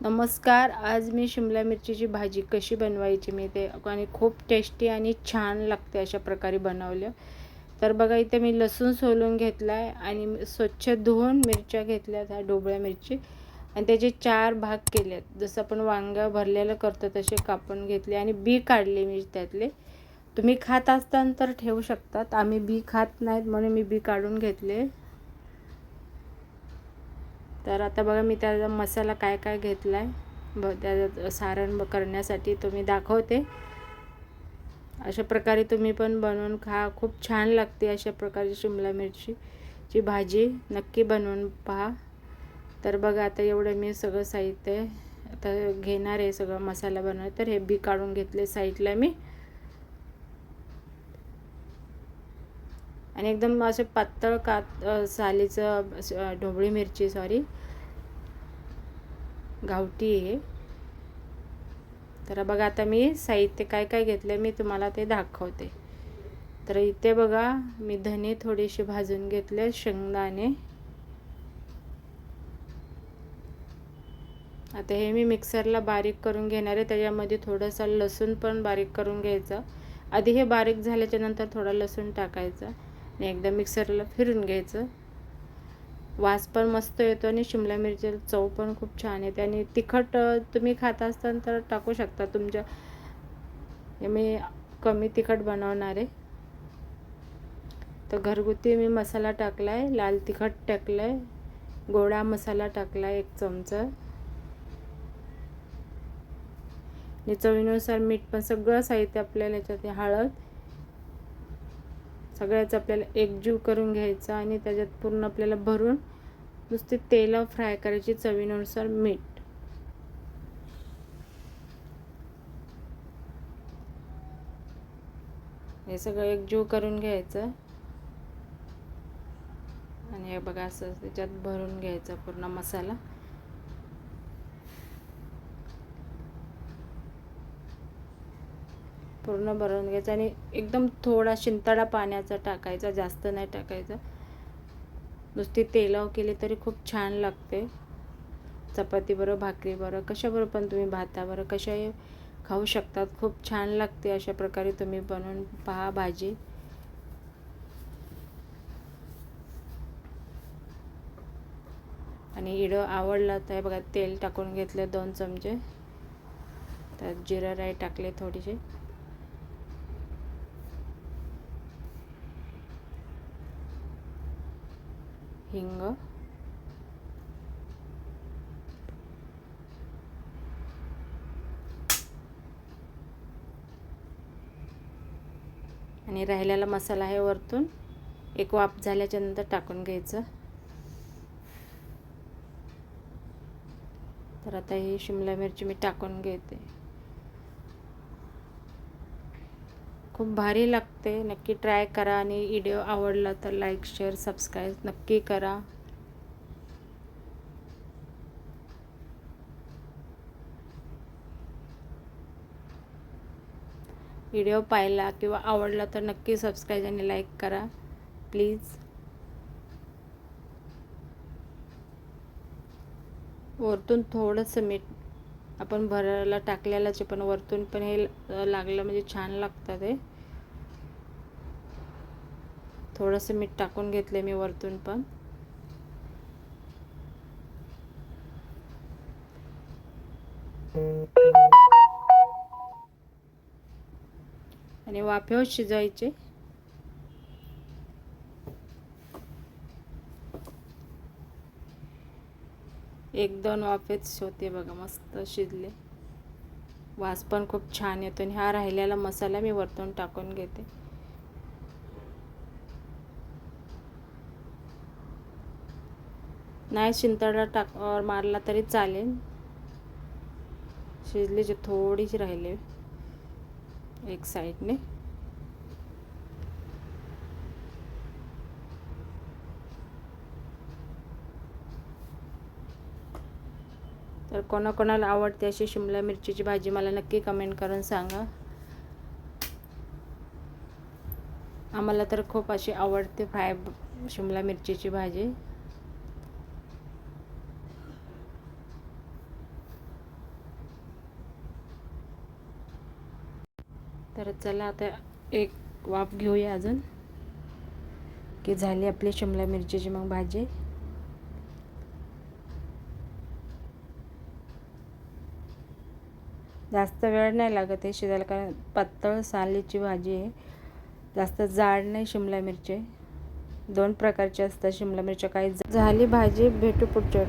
नमस्कार आज मी शिमला मिरचीची भाजी कशी बनवायची मी ते आणि खूप टेस्टी आणि छान लागते अशा प्रकारे बनवलं. तर बघा इथे मी लसूण सोलून घेतला आहे आणि स्वच्छ धुवून मिरच्या घेतल्या ह्या ढोबळ्या मिरची. आणि त्याचे चार भाग केले आहेत जसं आपण वांग्या भरलेलं करतो तसे कापून घेतले आणि बी काढले मी त्यातले. तुम्ही खात असताना तर ठेवू शकतात. आम्ही बी खात नाहीत म्हणून मी बी काढून घेतले. तर आता बघा मी त्याचा मसाला काय काय घेतला आहे ब त्याच्यात सारण करण्यासाठी तुम्ही दाखवते. अशा प्रकारे तुम्ही पण बनवून खा. खूप छान लागते अशा प्रकारे शिमला मिरचीची भाजी. नक्की बनवून पहा. तर बघा आता एवढं मी सगळं साहित्य आता घेणार आहे सगळं मसाला बनवायला. तर हे बी काढून घेतले साईडला मी. आणि एकदम असे पातळ कात सालीचं ढोबळी मिरची सॉरी गावठी आहे. तर बघा आता मी साहित्य काय काय घेतलं मी तुम्हाला ते दाखवते. तर इथे बघा मी धने थोडेसे भाजून घेतले शेंगदाणे. आता हे मी मिक्सरला बारीक करून घेणार आहे त्याच्यामध्ये थोडंसं लसूण पण बारीक करून घ्यायचं. आधी हे बारीक झाल्याच्यानंतर थोडा लसूण टाकायचा. आणि एकदा मिक्सरला फिरून घ्यायचं. वास पण मस्त येतो आणि शिमला मिरचीला चव पण खूप छान येते. आणि तिखट तुम्ही खात असताना तर टाकू शकता तुमच्या. मी कमी तिखट बनवणार. आहे तर घरगुती मी मसाला टाकला आहे लाल तिखट टाकलं आहे गोडा मसाला टाकला आहे एक चमचा. आणि चवीनुसार मीठ पण सगळं साहित्य आपल्याला याच्यात हळद सगळ्याच आपल्याला एकजीव करून घ्यायचं आणि त्याच्यात पूर्ण आपल्याला भरून नुसते तेल फ्राय करायची चवीनुसार मीठ. हे सगळं एकजीव करून घ्यायचं. आणि हे बघा असं त्याच्यात भरून घ्यायचा पूर्ण मसाला. पूर्ण भरून घ्यायचं आणि एकदम थोडा शिंताडा पाण्याचा टाकायचा जास्त नाही टाकायचा. नुसती तेलाव केली तरी खूप छान लागते. चपाती बरं भाकरी बरं कशाबरोबर पण तुम्ही भाताबरोबर कशाही खाऊ शकतात. खूप छान लागते अशा प्रकारे तुम्ही बनवून पहा भाजी. आणि इडं आवडलं तर बघा तेल टाकून घेतलं दोन चमचे. त्यात जिरा राई टाकले थोडीशी. हिंग. आणि राहिलेला मसाला आहे वरतून. एक वाफ झाल्याच्यानंतर टाकून घ्यायचं. तर आता ही शिमला मिरची मी टाकून घेते. खूप भारी लागते. नक्की ट्राय करा आणि व्हिडिओ आवडला तर लाईक शेअर सबस्क्राईब नक्की करा. व्हिडिओ पाहिला किंवा आवडला तर नक्की सबस्क्राईब आणि लाईक करा. प्लीज वरतून थोडंसं मीठ आपण भरायला टाकलेलंच पण वरतून पण हे लागलं म्हणजे छान लागतं ते थोडंसं मीठ टाकून घेतलं मी वरतून पण. आणि वाफेवर शिजायचे. एक दोन वाफेच होते बघा मस्त शिजले. वास पण खूप छान येतो आणि हा राहिलेला मसाला मी वरतून टाकून घेते. नाही शिंतडा टाक मारला तरी चालेल. शिजले जे थोडीशी राहिले एक साईडने तर कोणाकोणाला आवडते अशी शिमला मिरचीची भाजी मला नक्की कमेंट करून सांगा. आम्हाला तर खूप अशी आवडते फ्राय शिमला मिरचीची भाजी. तर चला आता एक वाफ घेऊया अजून की झाली आपली शिमला मिरचीची मग भाजी. जास्त वेळ नाही लागत हे शिजायला कारण पातळ सालीची भाजी आहे. जास्त जाड नाही शिमला मिरची. दोन प्रकारचे असतात शिमला मिरच्या. काही झाली भाजी भेटू पुढच्या